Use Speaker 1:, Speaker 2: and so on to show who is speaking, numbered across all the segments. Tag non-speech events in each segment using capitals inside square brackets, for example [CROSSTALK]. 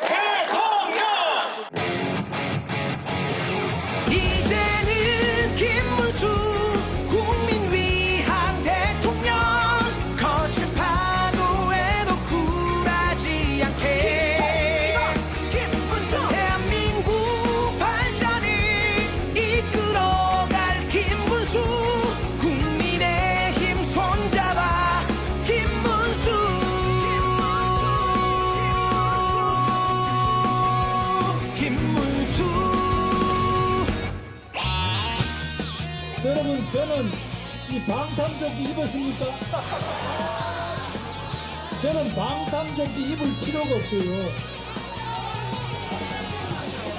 Speaker 1: 대
Speaker 2: 여러분 저는 이 방탄조끼 입었습니까? [LAUGHS] 저는 방탄조끼 입을 필요가 없어요.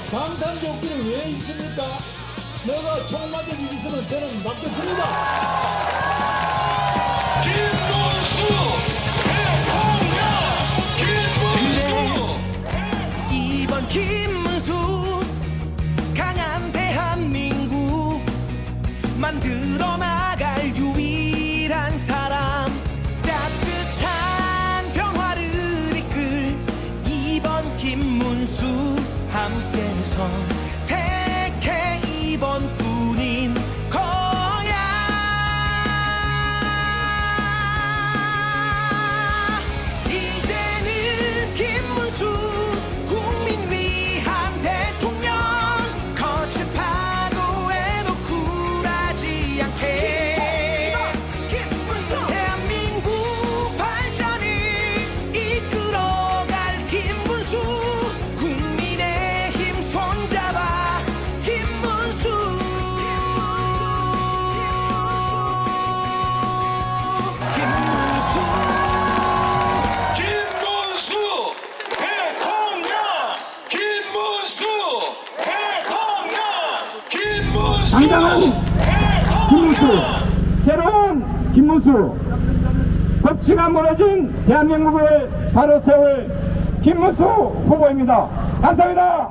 Speaker 2: 방탄조끼를 왜 입습니까? 내가 총 맞을 일 있으면 저는 맞겠습니다.
Speaker 3: 만들어 나갈 유일한 사람. 따뜻한 평화를 이끌 이번 김문수 함께해서
Speaker 4: 당당한 김문수, 새로운 김문수, 법치가 무너진 대한민국을 바로 세울 김문수 후보입니다. 감사합니다.